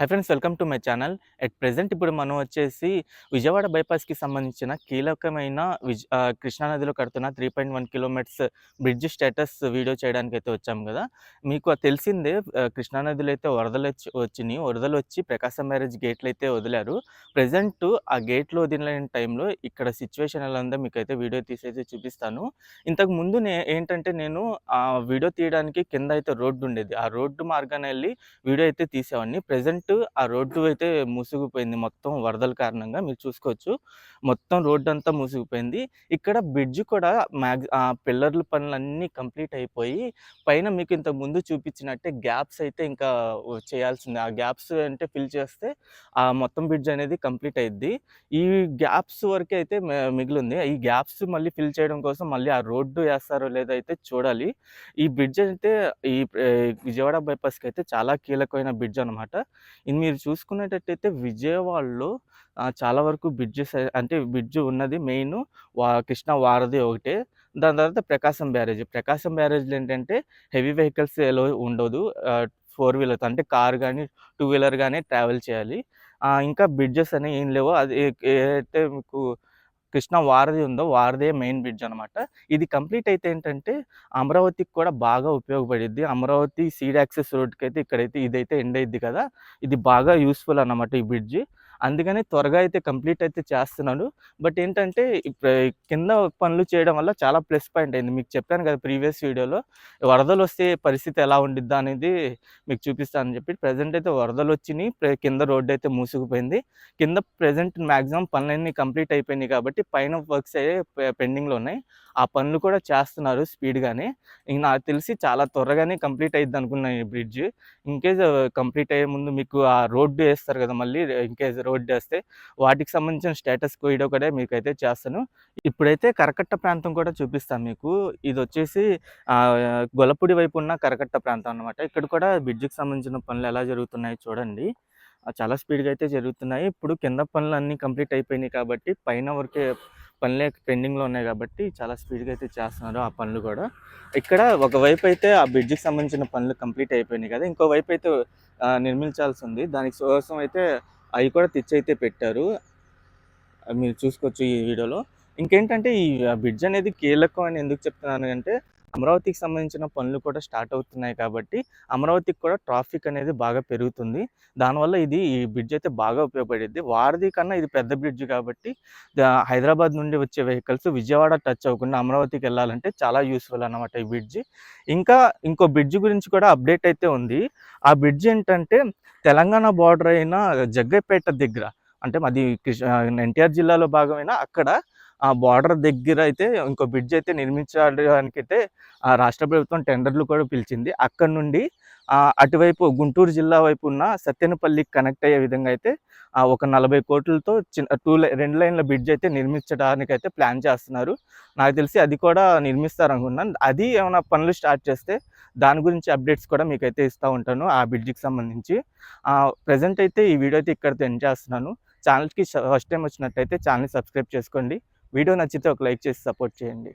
Hi friends welcome to my channel at present ఇప్పుడు మనం వచ్చేసి విజయవాడ బైపాస్కి సంబంధించిన కీలకమైన విజ్ కృష్ణానదిలో కడుతున్న three point one kilometres bridge status video చేయడానికి అయితే వచ్చాం కదా. మీకు అది తెలిసిందే కృష్ణానదిలో అయితే వరదలు వచ్చి వచ్చినాయి. వరదలు వచ్చి ప్రకాశం మ్యారేజ్ గేట్లు అయితే వదిలారు. ప్రజెంట్ ఆ గేట్లో వదిలిన టైంలో ఇక్కడ సిచ్యువేషన్ ఎలా ఉందో మీకు అయితే వీడియో తీసైతే చూపిస్తాను. ఇంతకు ముందు నే ఏంటంటే నేను ఆ వీడియో తీయడానికి కింద అయితే రోడ్డు ఉండేది. ఆ రోడ్డు మార్గాన వెళ్ళి వీడియో అయితే తీసేవాడిని. ప్రజెంట్ ఆ రోడ్డు అయితే మూసుకుపోయింది మొత్తం వరదల కారణంగా మీరు చూసుకోవచ్చు. మొత్తం రోడ్డు అంతా మూసుకుపోయింది. ఇక్కడ బ్రిడ్జ్ కూడా మ్యాగ్ ఆ పిల్లర్ల పనులన్నీ కంప్లీట్ అయిపోయి పైన మీకు ఇంతకు ముందు చూపించినట్టే గ్యాప్స్ అయితే ఇంకా చేయాల్సింది. ఆ గ్యాప్స్ అంటే ఫిల్ చేస్తే ఆ మొత్తం బ్రిడ్జ్ అనేది కంప్లీట్ అయ్యిద్ది ఈ గ్యాప్స్ వరకే అయితే మిగిలింది. ఈ గ్యాప్స్ మళ్ళీ ఫిల్ చేయడం కోసం మళ్ళీ ఆ రోడ్డు వేస్తారో లేదో అయితే చూడాలి. ఈ బ్రిడ్జ్ అయితే ఈ విజయవాడ బైపాస్కి అయితే చాలా కీలకమైన బ్రిడ్జ్ అనమాట ఇది మీరు చూసుకునేటట్టయితే విజయవాడలో చాలా వరకు బ్రిడ్జెస్ అంటే బ్రిడ్జ్ ఉన్నది మెయిన్ వా కృష్ణ వారధి ఒకటే. దాని తర్వాత ప్రకాశం బ్యారేజ్. ప్రకాశం బ్యారేజ్లో ఏంటంటే హెవీ వెహికల్స్ ఎలా ఉండదు ఫోర్ వీలర్ అంటే కార్ కానీ టూ వీలర్ కానీ ట్రావెల్ చేయాలి. ఇంకా బ్రిడ్జెస్ అనేవి ఏం లేవో. అది ఏదైతే మీకు కృష్ణ వారధి ఉందో వారధే మెయిన్ బ్రిడ్జ్ అనమాట ఇది కంప్లీట్ అయితే ఏంటంటే అమరావతికి కూడా బాగా ఉపయోగపడిద్ది. అమరావతి సీడ్ యాక్సెస్ రోడ్కి అయితే ఇక్కడైతే ఇదైతే ఎండ్ అయింది కదా. ఇది బాగా యూస్ఫుల్ అన్నమాట ఈ బ్రిడ్జి. అందుకని త్వరగా అయితే కంప్లీట్ అయితే చేస్తున్నాను బట్ ఏంటంటే కింద పనులు చేయడం వల్ల చాలా ప్లస్ పాయింట్ అయింది. మీకు చెప్పాను కదా ప్రీవియస్ వీడియోలో వరదలు వస్తే పరిస్థితి ఎలా ఉండిద్దా అనేది మీకు చూపిస్తానని చెప్పి. ప్రజెంట్ అయితే వరదలు వచ్చినాయి ప్ర- కింద రోడ్డు అయితే మూసుకుపోయింది. కింద ప్రజెంట్ మ్యాక్సిమం పనులన్నీ కంప్లీట్ అయిపోయినాయి కాబట్టి పైన వర్క్స్ అయితే పెండింగ్లో ఉన్నాయి. ఆ పనులు కూడా చేస్తున్నారు స్పీడ్గానే. నాకు తెలిసి చాలా త్వరగానే కంప్లీట్ అయ్యిద్ది అనుకున్నాను ఈ బ్రిడ్జ్. ఇన్కేస్ కంప్లీట్ అయ్యే ముందు మీకు ఆ రోడ్డు వేస్తారు కదా మళ్ళీ ఇన్కేస్ రోడ్డు వేస్తే వాటికి సంబంధించిన స్టేటస్ వీడియో కూడా మీకు అయితే చేస్తాను. ఇప్పుడైతే కరకట్ట ప్రాంతం కూడా చూపిస్తాను మీకు. ఇది వచ్చేసి గొలపూడి వైపు ఉన్న కరకట్ట ప్రాంతం అన్నమాట. ఇక్కడ కూడా బ్రిడ్జికి సంబంధించిన పనులు ఎలా జరుగుతున్నాయి చూడండి. చాలా స్పీడ్గా అయితే జరుగుతున్నాయి. ఇప్పుడు కింద పనులు అన్నీ కంప్లీట్ అయిపోయినాయి కాబట్టి పైన వరకే పనులే పెండింగ్లో ఉన్నాయి కాబట్టి చాలా స్పీడ్గా అయితే చేస్తున్నారు ఆ పనులు కూడా. ఇక్కడ ఒకవైపు అయితే ఆ బ్రిడ్జికి సంబంధించిన పనులు కంప్లీట్ అయిపోయినాయి కదా. ఇంకోవైపు అయితే నిర్మించాల్సి ఉంది. దానికి కోసం అయితే అవి కూడా తెచ్చి అయితే పెట్టారు. మీరు చూసుకోవచ్చు ఈ వీడియోలో. ఇంకేంటంటే ఈ బ్రిడ్జ్ అనేది కీలకం అని ఎందుకు చెప్తున్నాను అంటే అమరావతికి సంబంధించిన పనులు కూడా స్టార్ట్ అవుతున్నాయి కాబట్టి అమరావతికి కూడా ట్రాఫిక్ అనేది బాగా పెరుగుతుంది. దానివల్ల ఇది ఈ బ్రిడ్జ్ అయితే బాగా ఉపయోగపడేది వారధి కన్నా ఇది పెద్ద బ్రిడ్జ్ కాబట్టి హైదరాబాద్ నుండి వచ్చే వెహికల్స్ విజయవాడ టచ్ అవ్వకుండా అమరావతికి వెళ్ళాలంటే చాలా యూస్ఫుల్ అన్నమాట ఈ బ్రిడ్జ్. ఇంకా ఇంకో బ్రిడ్జ్ గురించి కూడా అప్డేట్ అయితే ఉంది. ఆ బ్రిడ్జ్ ఏంటంటే తెలంగాణ బార్డర్ అయిన జగ్గైపేట దగ్గర అంటే మాది ఎన్టీఆర్ జిల్లాలో భాగమైన అక్కడ ఆ బార్డర్ దగ్గర అయితే ఇంకో బ్రిడ్జ్ అయితే నిర్మించడానికి అయితే ఆ రాష్ట్ర ప్రభుత్వం టెండర్లు కూడా పిలిచింది. అక్కడ నుండి అటువైపు గుంటూరు జిల్లా వైపు ఉన్న సత్యనపల్లికి కనెక్ట్ అయ్యే విధంగా అయితే ఒక నలభై కోట్లతో చిన్న టూ రెండు లైన్ల బ్రిడ్జ్ అయితే నిర్మించడానికి అయితే ప్లాన్ చేస్తున్నారు. నాకు తెలిసి అది కూడా నిర్మిస్తారు అనుకున్నాను అది ఏమైనా పనులు స్టార్ట్ చేస్తే దాని గురించి అప్డేట్స్ కూడా మీకైతే ఇస్తూ ఉంటాను ఆ బ్రిడ్జికి సంబంధించి. ప్రజెంట్ అయితే ఈ వీడియో అయితే ఇక్కడితో ఎండ్ చేస్తున్నాను. ఛానల్కి ఫస్ట్ టైం వచ్చినట్టయితే ఛానల్ సబ్స్క్రైబ్ చేసుకోండి. వీడియో నచ్చితే ఒక లైక్ చేసి సపోర్ట్ చేయండి.